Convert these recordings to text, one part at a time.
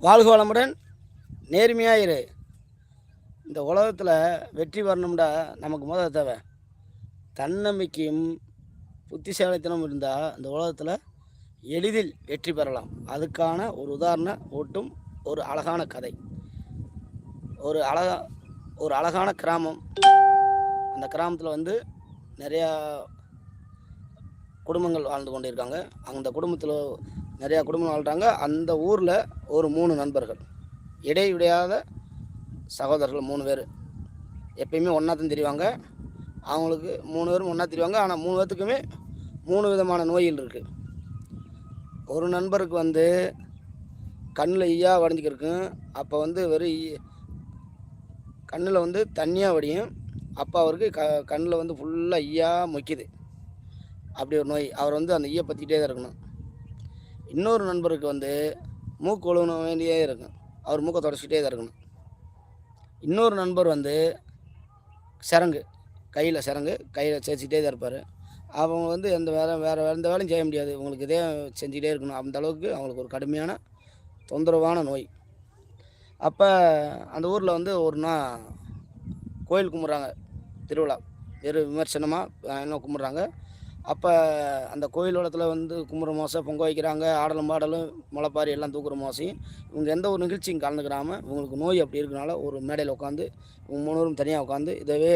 வாழ்க வளமுடன். நேர்மையாக இரு. இந்த உலகத்தில் வெற்றி வரணும்டா நமக்கு முதல் தேவை. தன்னம்பிக்கையும் புத்திசாலித்தனம் இருந்தால் இந்த உலகத்தில் எளிதில் வெற்றி பெறலாம். அதுக்கான ஒரு உதாரண ஓட்டும் ஒரு அழகான கதை. ஒரு அழகா ஒரு அழகான கிராமம். அந்த கிராமத்தில் வந்து நிறையா குடும்பங்கள் வாழ்ந்து கொண்டிருக்காங்க. அந்த குடும்பத்தில் நிறையா குடும்பம் வாழ்கிறாங்க அந்த ஊரில் ஒரு மூணு நண்பர்கள். இடைவிடையாத சகோதரர்கள் மூணு பேர். எப்பயுமே ஒன்றா தான் தெரிவாங்க. அவங்களுக்கு மூணு பேரும் ஒன்றா தெரிவாங்க. ஆனால் மூணு பேர்த்துக்குமே மூணு விதமான நோய்கள் இருக்குது ஒரு நண்பருக்கு வந்து கண்ணில் ஈயா வடைஞ்சிக்கிருக்கும் அப்போ வந்து வெறும் கண்ணில் வந்து தண்ணியாக வடியும். அப்போ அவருக்கு க கண்ணில் வந்து ஃபுல்லாக ஈயா மொக்கிது. அப்படி ஒரு நோய். அவர் வந்து அந்த ஈயை பற்றிக்கிட்டே தான் இருக்கணும். இன்னொரு நண்பருக்கு வந்து மூக்கு ஒழுக வேண்டியே இருக்கும். அவர் மூக்கை தொடச்சிக்கிட்டே தான் இருக்கணும். இன்னொரு நண்பர் வந்து சரங்கு கையில் சரங்கு கையில் சேர்த்துக்கிட்டே தான் இருப்பார். அவங்க வந்து எந்த வேலை வேறு எந்த வேலையும் செய்ய முடியாது. உங்களுக்கு இதே செஞ்சுக்கிட்டே இருக்கணும். அந்த அளவுக்கு அவங்களுக்கு ஒரு கடுமையான தொந்தரவான நோய். அப்போ அந்த ஊரில் வந்து ஒரு நாள் கோயில் கும்பிட்றாங்க. திருவிழா. வெறும் விமர்சனமாக என்ன கும்பிட்றாங்க? அப்போ அந்த கோயில் இடத்துல வந்து கும்புற மோசம் பொங்க வைக்கிறாங்க ஆடலும் பாடலும் முளைப்பாரி எல்லாம் தூக்குற மோசையும் இவங்க எந்த ஒரு நிகழ்ச்சியும் கலந்துக்கிறாமல் இவங்களுக்கு நோய் அப்படி இருக்கனால ஒரு மேடையில் உட்காந்து இவங்க மூணு தனியாக உட்காந்து இதவே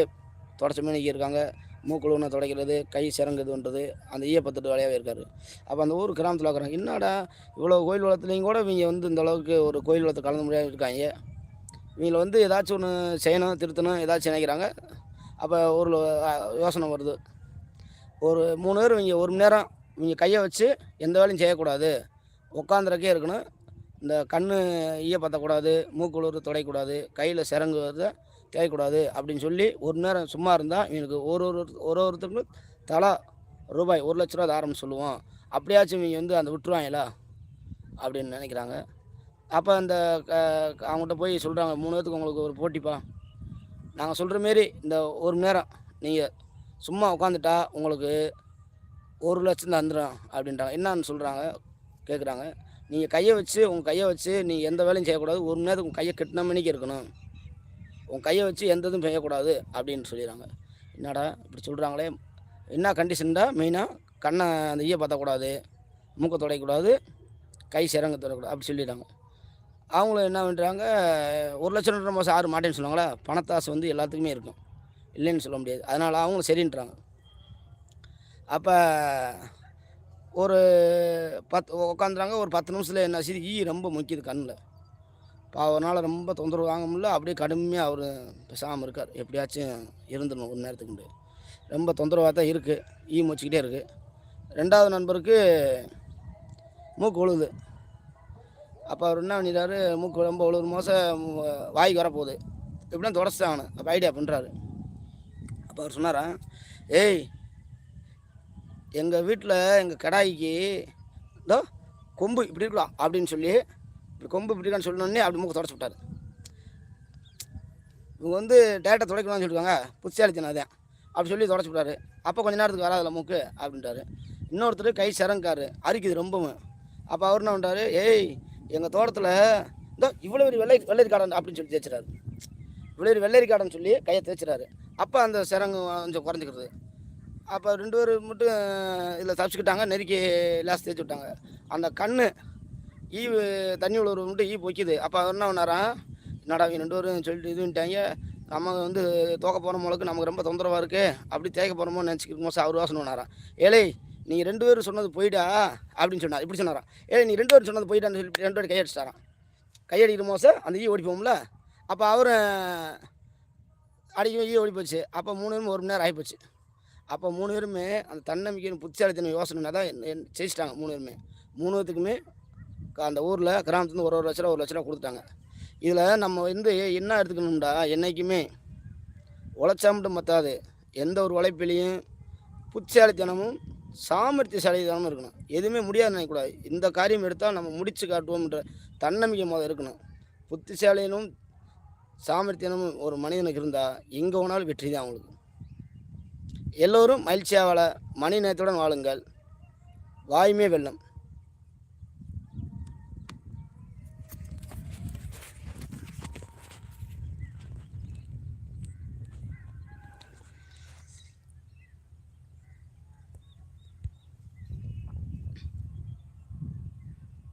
தொடச்சமே இருக்காங்க மூக்குழுவுன துடைக்கிறது கை சிறங்குதுன்றது அந்த ஈயப்பத்துட்டு வேலையாகவே இருக்கார். அப்போ அந்த ஊர் கிராமத்தில் இருக்கிறாங்க என்னடா இவ்வளோ கோயில் வளத்துலேயும் கூட இவங்க வந்து இந்த அளவுக்கு ஒரு கோயில் வளத்தை கலந்து முடியாது இருக்காங்க. இவங்களை வந்து ஏதாச்சும் ஒன்று செய்யணும் திருத்தணும் ஏதாச்சும் நினைக்கிறாங்க. அப்போ ஒரு யோசனை வருது. ஒரு மூணு பேர் இவங்க ஒரு மணி நேரம் இவங்க கையை வச்சு எந்த வேலையும் செய்யக்கூடாது. உட்காந்துறக்கே இருக்கணும். இந்த கண் ஈய பற்றக்கூடாது மூக்குளூர் துடையக்கூடாது கையில் சிறங்குவதை தேயக்கூடாது அப்படின்னு சொல்லி ஒரு நேரம் சும்மா இருந்தால் இவங்களுக்கு ஒரு ஒரு ஒரு ஒருத்தருக்கும் தலா ரூபாய் ஒரு லட்ச ரூபா தாரம் சொல்லுவோம். அப்படியாச்சும் இவங்க வந்து அந்த விட்டுருவாங்களா அப்படின்னு நினைக்கிறாங்க. அப்போ அந்த க- அவங்ககிட்ட போய் சொல்கிறாங்க மூணு பேர்த்துக்கு உங்களுக்கு ஒரு போட்டிப்பா. நாங்கள் சொல்கிற மாரி இந்த ஒரு மணி நேரம் நீங்கள் சும்மா உட்காந்துட்டா உங்களுக்கு ஒரு லட்சம் தந்துடும் அப்படின்றாங்க. என்னன்னு சொல்கிறாங்க கேட்குறாங்க நீங்கள் கையை வச்சு உங்கள் கையை வச்சு நீங்கள் எந்த வேலையும் செய்யக்கூடாது. ஒரு மணி நேரத்துக்கு உங்கள் கையை கெட்டின மணிக்கு இருக்கணும் உன் கையை வச்சு எந்த இதுவும் செய்யக்கூடாது அப்படின்னு சொல்லிடுறாங்க. என்னடா இப்படி சொல்கிறாங்களே என்ன கண்டிஷன்டா மெயினாக கண்ணை அந்த ஈய பார்த்தக்கூடாது மூக்கை துடைக்கக்கூடாது கை சிறங்க தொடக்கூடாது அப்படி சொல்லிடுறாங்க. அவங்களும் என்ன பண்ணுறாங்க ஒரு லட்சம் ரெண்டு மாதம் ஆறு மாட்டேன்னு சொல்லுவாங்களா? பணத்தாசை வந்து எல்லாத்துக்குமே இருக்கும். இல்லைன்னு சொல்ல முடியாது. அதனால் அவங்களும் சரின்றாங்க. அப்போ ஒரு பத்து உட்காந்துறாங்க ஒரு பத்து நிமிஷத்தில் என்ன சரி ஈ ரொம்ப முக்கியது கண்ணில். அவனால் ரொம்ப தொந்தரவு வாங்க முடியல அப்படியே கடுமையாக அவர் பேசாமல் இருக்கார். எப்படியாச்சும் இருந்துடணும் ஒரு நேரத்துக்கு உண்டு. ரொம்ப தொந்தரவாக தான் இருக்குது ஈ மூச்சிக்கிட்டே இருக்குது ரெண்டாவது நண்பருக்கு மூக்கு உழுது அப்போ அவர் என்ன பண்ணிடுறாரு மூக்கு ரொம்ப உழுது மோசம் வாய்க்கு வரப்போகுது. எப்படின்னா தொடச்சிட்டாங்கன்னு அப்போ ஐடியா பண்ணுறாரு அப்போ அவர் சொன்னாரா ஏய் எங்கள் வீட்டில் எங்கள் கடாய்க்கு இதோ கொம்பு இப்படி இருக்கலாம் அப்படின்னு சொல்லி இப்படி கொம்பு இப்படி இருக்கான்னு சொன்னோடனே அப்படி மூக்கு தொடச்சி இவங்க வந்து டேட்டா துடைக்கணும்னு சொல்லிடுவாங்க புத்திசாலித்தனம் அதான் அப்படி சொல்லி தொடச்சி விட்டாரு. அப்போ கொஞ்ச நேரத்துக்கு வராதுல மூக்கு அப்படின்ட்டாரு. இன்னொருத்தர் கை சிறங்காரு அரிக்குது ரொம்பவும். அப்போ அவர் என்ன பண்ணுறாரு ஏய் எங்கள் தோட்டத்தில் இதோ இவ்வளோ பெரிய வெள்ளை வெள்ளை காடன் அப்படின்னு சொல்லி தேய்ச்சிறாரு வெளியூர் ஒரு வெள்ளரி சொல்லி கையை தேய்ச்சிறாரு. அப்போ அந்த சிறங்கு கொஞ்சம் குறைஞ்சிக்கிறது அப்போ ரெண்டு பேர் மட்டும் இதில் தப்பிச்சுக்கிட்டாங்க. நெருக்கி லேஸ் தேய்ச்சி விட்டாங்க அந்த கண் ஈ தண்ணி உள்ள மட்டும் ஈ பொய்க்குது. அப்போ என்ன பண்ணாராம் என்னடா இவங்க ரெண்டு பேரும் சொல்லிட்டு இதுன்ட்டாங்க நம்ம வந்து தோக்க போகிற மூலக்கு நமக்கு ரொம்ப தொந்தரவாக இருக்குது அப்படி தேய்க்க போகிறோமோ நினச்சிக்கிட்டு மோசம் அவர் வாசனம் பண்ணாராம் ஏழை நீங்கள் ரெண்டு பேரும் சொன்னது போயிடா அப்படின்னு சொன்னார். இப்படி சொன்னாராம் ஏழை நீ ரெண்டு பேரும் சொன்னது போயிட்டான்னு சொல்லி ரெண்டு பேரும் கையடிச்சிட்டாராம். கையடிக்கிற மோசம் அந்த ஈ ஓடி போகும்ல. அப்போ அவரும் அடிக்க ஈ ஓடி போச்சு அப்போ மூணு பேரும் ஒரு மணி நேரம் ஆகிப்போச்சு. அப்போ மூணு பேருமே அந்த தன்னம்பிக்கையின் புத்திசாலித்தனம் யோசனை தான் ஜெயிச்சிட்டாங்க மூணு பேருமே. மூணு பேத்துக்குமே அந்த ஊரில் கிராமத்துலேருந்து ஒரு ஒரு லட்ச ரூபா ஒரு லட்ச ரூபா கொடுத்துட்டாங்க. இதில் நம்ம வந்து என்ன எடுத்துக்கணும்டா? என்றைக்குமே உழைச்சா மட்டும் பத்தாது. எந்த ஒரு உழைப்பிலையும் புத்திசாலித்தனமும் சாமர்த்தியசாலித்தனமும் இருக்கணும். எதுவுமே முடியாது நினைக்கக்கூடாது. இந்த காரியம் எடுத்தால் நம்ம முடிச்சு காட்டுவோம்ன்ற தன்னம்பிக்கை முதல் இருக்கணும். புத்திசாலியனும் சாமர்த்தியனும் ஒரு மனிதனுக்கு இருந்தால் எங்கே போனாலும் வெற்றி தான் அவங்களுக்கு. எல்லோரும் மகிழ்ச்சியாக வாழ மணி நேரத்துடன் வாழுங்கள். வாயுமே வெள்ளம்